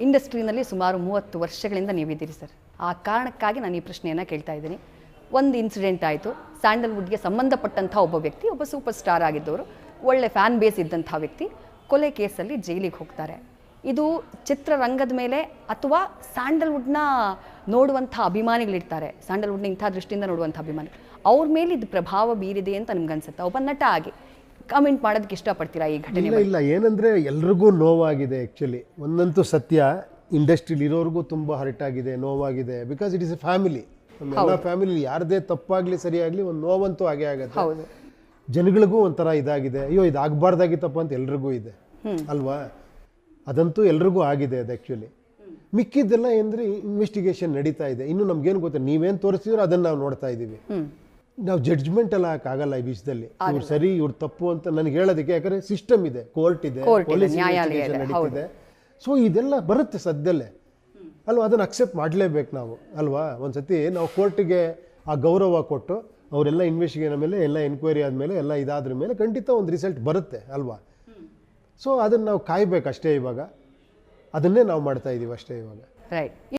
ಇಂಡಸ್ಟ್ರಿನಲ್ಲಿ ಸುಮಾರು ಮೂವತ್ತು ವರ್ಷಗಳಿಂದ ನೀವಿದ್ದೀರಿ ಸರ್. ಆ ಕಾರಣಕ್ಕಾಗಿ ನಾನು ಈ ಪ್ರಶ್ನೆಯನ್ನು ಕೇಳ್ತಾ ಇದ್ದೀನಿ. ಒಂದು ಇನ್ಸಿಡೆಂಟ್ ಆಯಿತು. ಸ್ಯಾಂಡಲ್ವುಡ್ಗೆ ಸಂಬಂಧಪಟ್ಟಂಥ ಒಬ್ಬ ವ್ಯಕ್ತಿ, ಒಬ್ಬ ಸೂಪರ್ ಸ್ಟಾರ್ ಆಗಿದ್ದವರು, ಒಳ್ಳೆ ಫ್ಯಾನ್ ಬೇಸ್ ಇದ್ದಂಥ ವ್ಯಕ್ತಿ ಕೊಲೆ ಕೇಸಲ್ಲಿ ಜೈಲಿಗೆ ಹೋಗ್ತಾರೆ. ಇದು ಚಿತ್ರರಂಗದ ಮೇಲೆ ಅಥವಾ ಸ್ಯಾಂಡಲ್ವುಡ್ನ ನೋಡುವಂಥ ಅಭಿಮಾನಿಗಳಿರ್ತಾರೆ. ಸ್ಯಾಂಡಲ್ವುಡ್ನ ಇಂಥ ದೃಷ್ಟಿಯಿಂದ ನೋಡುವಂಥ ಅಭಿಮಾನಿ. ಅವ್ರ ಮೇಲೆ ಇದು ಪ್ರಭಾವ ಬೀರಿದೆ ಅಂತ ನಿಮ್ಗೆ ಅನ್ಸುತ್ತೆ ಒಬ್ಬ ನಟ ಆಗಿ. ಕಮೆಂಟ್ ಮಾಡೋದಕ್ಕೆ ಇಷ್ಟಪಡ್ತೀರಾ ಈ ಘಟನೆ ಇಲ್ಲ ಏನಂದ್ರೆ ಏನಂದರೆ ಎಲ್ರಿಗೂ ನೋವಾಗಿದೆ ಆ್ಯಕ್ಚುಲಿ ಒಂದಂತೂ ಸತ್ಯ ಇಂಡಸ್ಟ್ರಿಲಿ ಇರೋರಿಗೂ ತುಂಬ ಹರ್ಟ್ ಆಗಿದೆ ನೋವಾಗಿದೆ because it is a family ಎಲ್ಲ ಫ್ಯಾಮಿಲಿ ಯಾರದೇ ತಪ್ಪಾಗಲಿ ಸರಿಯಾಗಲಿ ಒಂದು ನೋವಂತೂ ಹಾಗೆ ಆಗುತ್ತೆ. ಜನಗಳಿಗೂ ಒಂಥರ ಇದಾಗಿದೆ. ಅಯ್ಯೋ ಇದು ಆಗಬಾರ್ದಾಗಿತ್ತಪ್ಪ ಅಂತ ಎಲ್ರಿಗೂ ಇದೆ. ಅಲ್ವಾ? ಅದಂತೂ ಎಲ್ರಿಗೂ ಆಗಿದೆ ಅದು ಆ್ಯಕ್ಚುಲಿ ಮಿಕ್ಕಿದ್ದೆಲ್ಲ ಏನಂದ್ರೆ ಇನ್ವೆಸ್ಟಿಗೇಷನ್ ನಡೀತಾ ಇದೆ. ಇನ್ನು ನಮ್ಗೇನು ಗೊತ್ತಿಲ್ಲ ನೀವೇನು ತೋರಿಸಿದ್ರು ಅದನ್ನು ನಾವು ನೋಡ್ತಾ ಇದ್ದೀವಿ. ನಾವು ಜಡ್ಜ್ಮೆಂಟ್ ಎಲ್ಲ ಹಾಕಾಗಲ್ಲ ಈ ವಿಷಯದಲ್ಲಿ. ಇವ್ರು ಸರಿ ಇವ್ರು ತಪ್ಪು ಅಂತ ನನಗೆ ಹೇಳೋದಕ್ಕೆ ಯಾಕಂದ್ರೆ ಸಿಸ್ಟಮ್ ಇದೆ ಕೋರ್ಟ್ ಇದೆ ನಡೀತಿದೆ. ಸೊ ಇದೆಲ್ಲ ಬರುತ್ತೆ ಸದ್ಯಲ್ಲೇ. ಅಲ್ವಾ ಅದನ್ನು ಅಕ್ಸೆಪ್ಟ್ ಮಾಡಲೇಬೇಕು ನಾವು ಅಲ್ವಾ? ಒಂದ್ಸತಿ ನಾವು ಕೋರ್ಟಿಗೆ ಆ ಗೌರವ ಕೊಟ್ಟು ಅವರೆಲ್ಲ ಇನ್ವೆಸ್ಟಿಗೇಷನ್ ಮೇಲೆ ಎಲ್ಲ ಎನ್ಕ್ವೈರಿ ಆದಮೇಲೆ ಎಲ್ಲ ಇದಾದ್ರ ಮೇಲೆ ಖಂಡಿತ ಒಂದು ರಿಸಲ್ಟ್ ಬರುತ್ತೆ ಅಲ್ವಾ? ಸೊ ಅದನ್ನು ನಾವು ಕಾಯ್ಬೇಕು ಅಷ್ಟೇ ಇವಾಗ. ಅದನ್ನೇ ನಾವು ಮಾಡ್ತಾ ಇದ್ದೀವಿ ಅಷ್ಟೇ ಇವಾಗ. ರೈಟ್